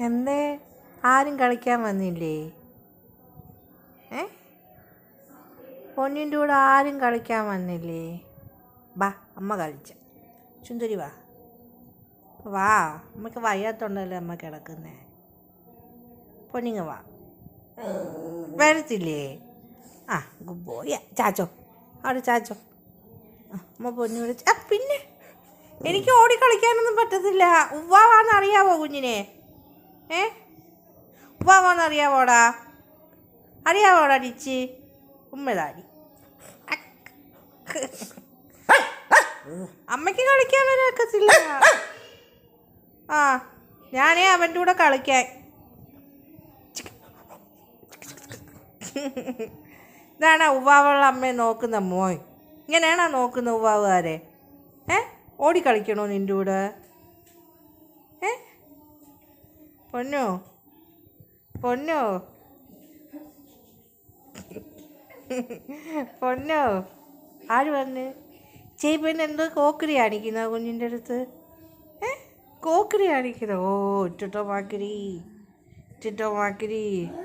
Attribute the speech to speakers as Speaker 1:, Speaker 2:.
Speaker 1: എന്തേ? ആരും കളിക്കാൻ വന്നില്ലേ? ഏ? പൊന്നിന്റെ കൂടെ ആരും കളിക്കാൻ വന്നില്ലേ? ബാ അമ്മ കളിച്ച. ചുന്ദരി വാ. വാ അമ്മയ്ക്ക് വയ്യാത്തോണ്ടല്ലേ അമ്മ കിടക്കുന്നേ. പൊന്നിങ്ങ വാ. വരത്തില്ലേ? ആ ഗുഡ് ബോയ്. ചാച്ചോ അവിടെ ചാച്ചോ. അമ്മ പൊന്നു വിളിച്ച് പിന്നെ? എനിക്ക് ഓടി കളിക്കാനൊന്നും പറ്റത്തില്ല. ഉവ്വാവാന്നറിയാവോ കുഞ്ഞിനെ? ഏ? ഉവ്വാവാന്നറിയാവോടാ? അറിയാവോടാ ഡിച്ച് ഉമ്മതാടി. അമ്മയ്ക്ക് കളിക്കാൻ വരാക്കത്തില്ല ആ ഞാനേ അവന്റെ കൂടെ കളിക്കാൻ. ഇതാണ് ഉവ്വാവുള്ള അമ്മയെ നോക്കുന്ന മോൻ. ഇങ്ങനെയാണോ നോക്കുന്ന ഉവ്വാവുകാരെ? ഓടിക്കളിക്കണോ നിന്റെ കൂടെ? ഏ? പൊന്നോ? പൊന്നോ? പൊന്നോ? ആര് വന്ന്? ചേച്ചി പിന്നെ എന്തോ കോക്കറി കാണിക്കുന്ന കുഞ്ഞിന്റെ അടുത്ത്? ഏ? കോക്കറി കാണിക്കുന്ന? ഓ ഇട്ടിട്ടോ മാക്കിരി. ഇട്ടിട്ടോ മാക്കിരി.